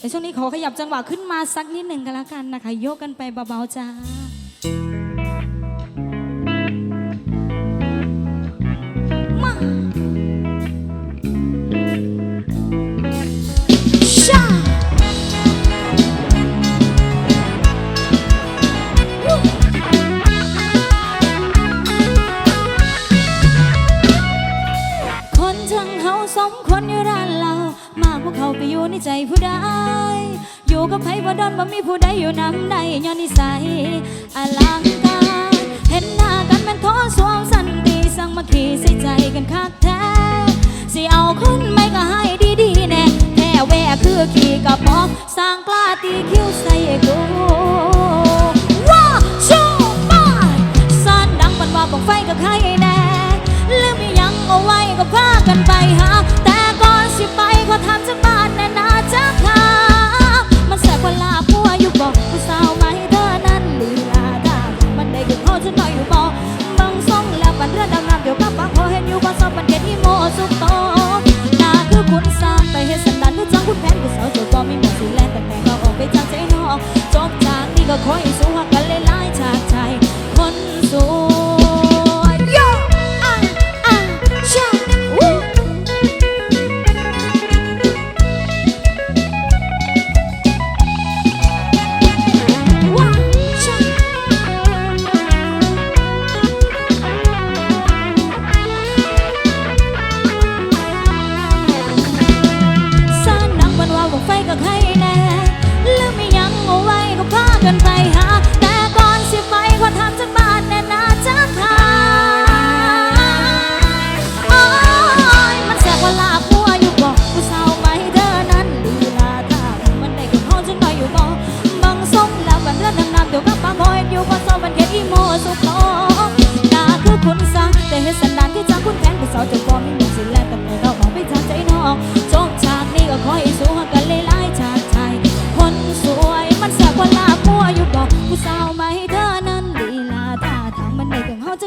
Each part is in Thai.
ในช่วงนี้ขอขยับจังหวะขึ้นมาสักนิดหนึ่งกันแล้วกันนะคะ โยกกันไปเบาๆจ้า วเขาไปอยู่ในใจผู้ใดอยู่กับไผบ่ดอนบ่มีผู้ใดอยู่น้ำได้ย้อนนิสัยอลังการเห็นหน้ากันมันท้อสวมสันติสังมาขีใส่ใจกันคักแท้สิเอาคนไม่ก็ให้ดีๆแน่แค่แวะคือขี่กระป๋องสร้างกล้าตีคิ้วใส่กู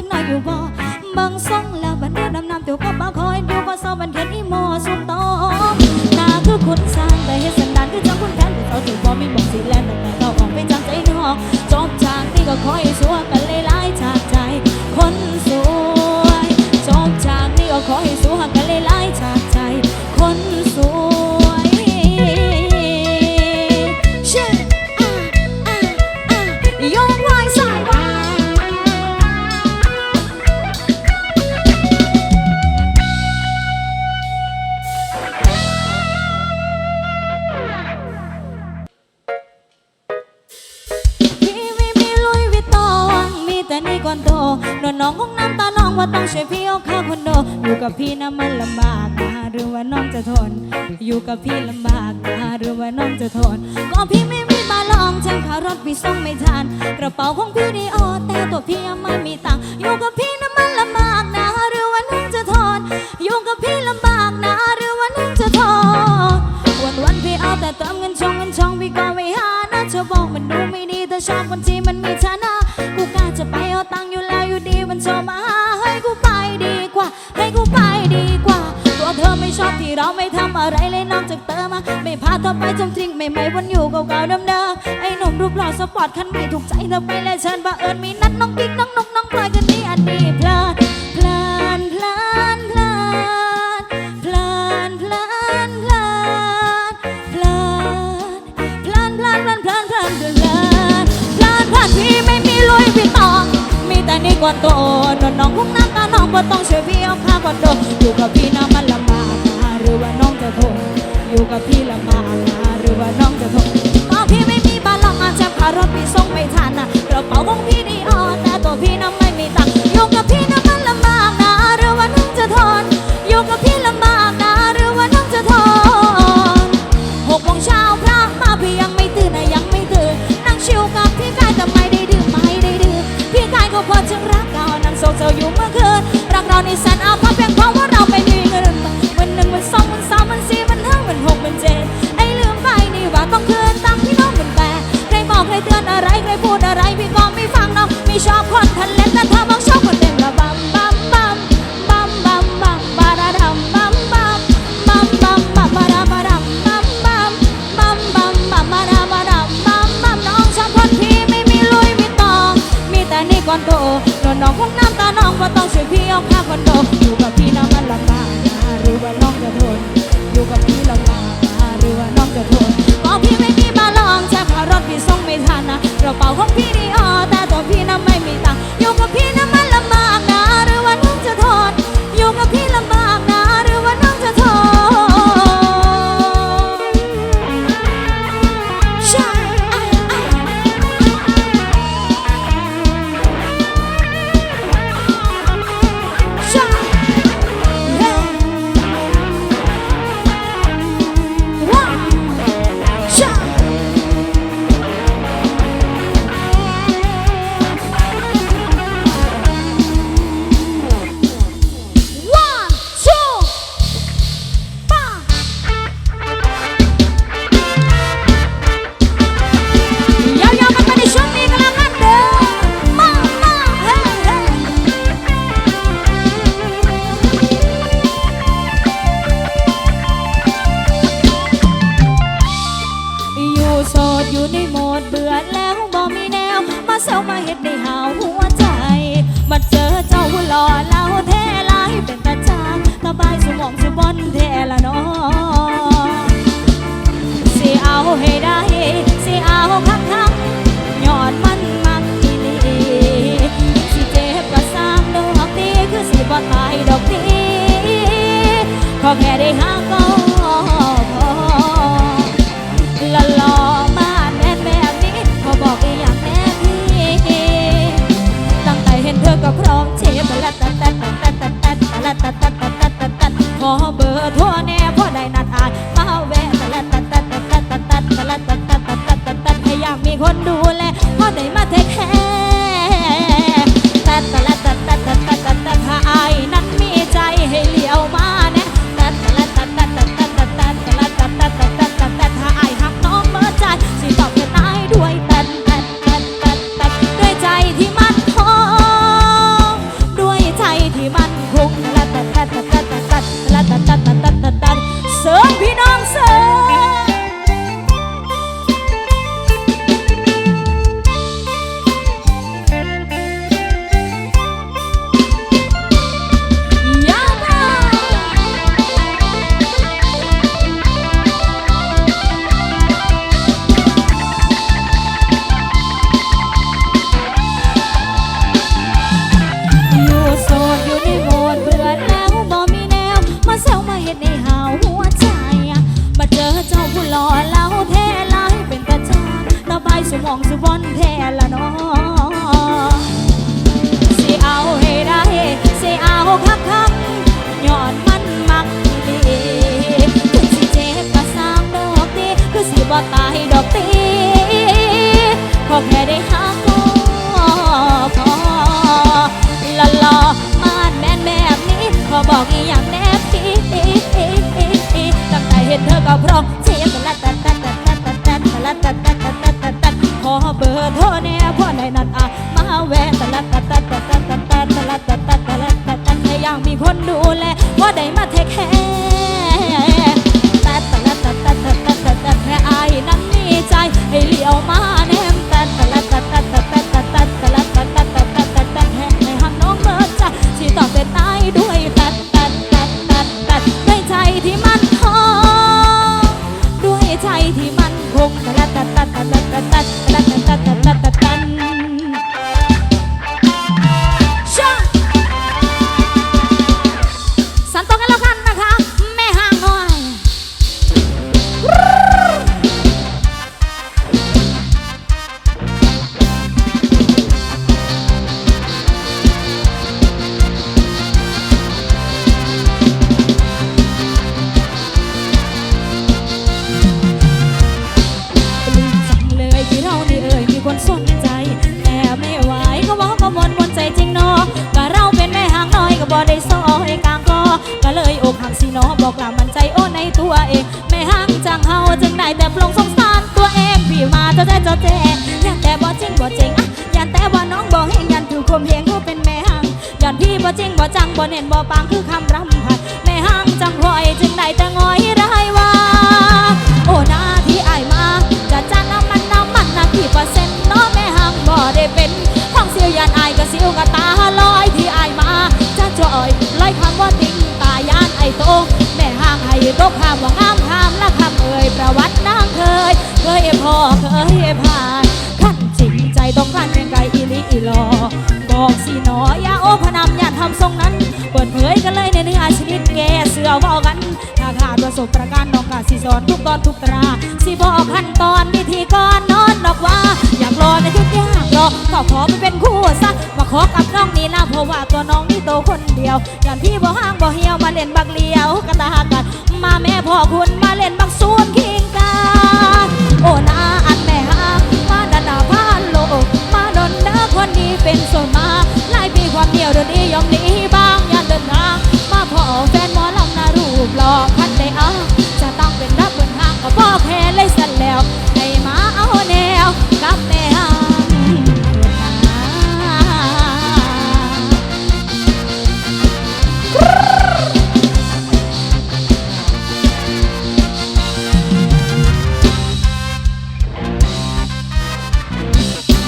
trên này của bò bằng sông คอนโดนวลน้องคงน้ำตาน้องว่าต้องช่วยพี่เอาค่าคอนโด อยู่กับพี่นะมันลำบากนะหรือว่าน้องจะทน อยู่กับพี่ลำบากนะหรือว่าน้องจะทน ก็พี่ไม่มีมาลองฉันขารถพี่ส่งไม่ทัน กระเป๋าของพี่ดีโอแต่ตัวพี่ยังไม่มีตังอยู่กับพี่นะมันลำบากนะหรือว่าน้องจะทน อยู่กับพี่ลำบากนะหรือว่าน้องจะทนวันๆพี่เอาแต่เติมเงินชงเงินชงพี่ก็ไม่หานะเธอบอกมันดูไม่ดีแต่ชอบคนที่ หม่ๆวันอยู่เก่าๆเดิมๆไอ้หนุ่มรูปหล่อสปอร์ตคันใหม่ถูกใจเธอไปเลยเชิญบ่าเอิญมีนัดน้องกิ๊กน้องนกน้องปลอยกันนี่อันนี้พลาดพลานพลานพลานพลานพลานพลานพลานพลานพลานพลานเพลานเพลานเพลานพลานพลานที่ไม่มีลุยพี่ตองมีแต่นี่ก่อนโตนน้องพวกน้ำตาน้องก็ต้องเชื่อพี่เอาผ้ากอดโดอยู่กับพี่น้ำ น้องคงน้ำตาน้องว่าต้องช่วยพี่เอาค่าคอนโดอยู่กับพี่น้อมันลำบากนะหรือว่าน้องจะทน อยู่กับพี่ลำบากนะหรือว่าน้องจะทนก็พี่ไม่มีมาลองแช่ขารถพี่ส่งไม่ทันนะกระเป๋าของพี่ สดอยู่ในโหมดเบื่อแล้วบ่มีแนว มาเซามาเฮ็ดในหาวหัวใจ มาเจอเจ้าหล่อเล่าแท้หลายเป็นตาจางตะบายสมองสบอนแท้ละเนาะสิเอาให้ได้ สิเอาคักคักๆย้อนมันมักอีหลีสิเจ็บก็สร้างดอกดีคือสิบ่ตายดอกดีขอแค่ได้หา แวะตัดตัดตัดตัดตัดตัดตัดตัดตัดตัดตัดตัดตัดตัดให้อยากมีคนดูแลพอได้มาเทคแคร์ ก็พร้อมเชียร์กันละตัดตัดตัดตัดตัดตัดละตัดตัดตัดตัดตัดตัดขอเบอร์โทรแน่พ่อในนัดอะมาแวะตัดละตัดตัดตัดตัดตัดตัดละตัดตัดตัดตัดตัดตัดให้ยังมีคนดูแลว่าได้มาเทคแคร์ตัดตัดละตัดตัดตัดตัดตัดแค่อายนั้นมีใจให้เลี้ยวมา นาะบอกกล่ามันใจโอ้ในตัวเอง แม่ห่างจังเฮาจึงได้แต่ปลงสงสารตัวเองพี่มาเจ้าแจ้เจ้าแจ้ยันแต่บ่จริงบ่จริงอะยันแต่ว่าน้องบ่เฮงยันถูกคมเหงเขาเป็นแม่ห่างยันพี่บ่จริงบ่จังบ่เน้นบ่ปางคือคำรำพันแม่ห่างจังพลอยจึงได้แต่งอยรายว่าโอ้นาที่อายมาจะจ้านน้ำมันน้ำมันนะกี่เปอร์เซ็นต์เนาะแม่ห่างบ่ได้เป็นท้องเสียวยันอายก็เสียวกะตาลอยที่อายมาจะเจา ตรงแม่ห้ามให้ตกห้ามว่าห้ามห้ามละคำเอ่ยประวัตินางเคย เคยพ่อเคยผ่านขั้นจริงใจต้องขั้นแม่งไกลอีลีอีลอ บอกสิหนอยาโอพนำอย่าทำทรงนั้น เปิดเผยกันเลยในเนื้อชนิดแกเสือเว่ากันถ้าขาดประสบประการน้องกาสิสอนทุกตอนทุกตราสิบอกขั้นตอนวิธีก่อนนอนนอกว่า อยากรอในทุกอย่างรอก็ขอไปเป็นคู่ซะมาขอกับน้องนี่นะเพราะว่าตัวน้องนี่โตคนเดียวอย่างพี่บ่ห้างบ่เหี่ยวมาเล่นบักเลียวกระตากันมาแม่พ่อคุณมาเล่นบักซูนคิงกาโอ้นาอันแม่ฮามาดาดาพานโลกมา นี้เป็นส่วนมาหลายปีความเดียวเดี๋ยวนี้ยอมหนีบ้างย่าเดินทางมาพอแฟนหมอลำนารูปหล่อคันได้อาจะต้องเป็นรับบนห้างก็บอกแค่เลยสั่นแล้วให้มาเอาแนวกับแม่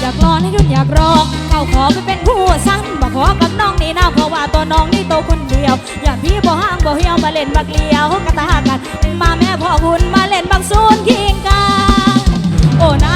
อยากร้อให้ดุนอยากร้อง ข้าขอไปเป็นผู้สั่งบ่ขอกับน้องนี่นะเพราะว่าตัวน้องนี่โตคนเดียว อย่าพี่บอห้างบอเฮี่ยวมาเล่นบักเลียวกระตากันมาแม่พ่อคุณมาเล่นบักซูนคิงกางโอ้นา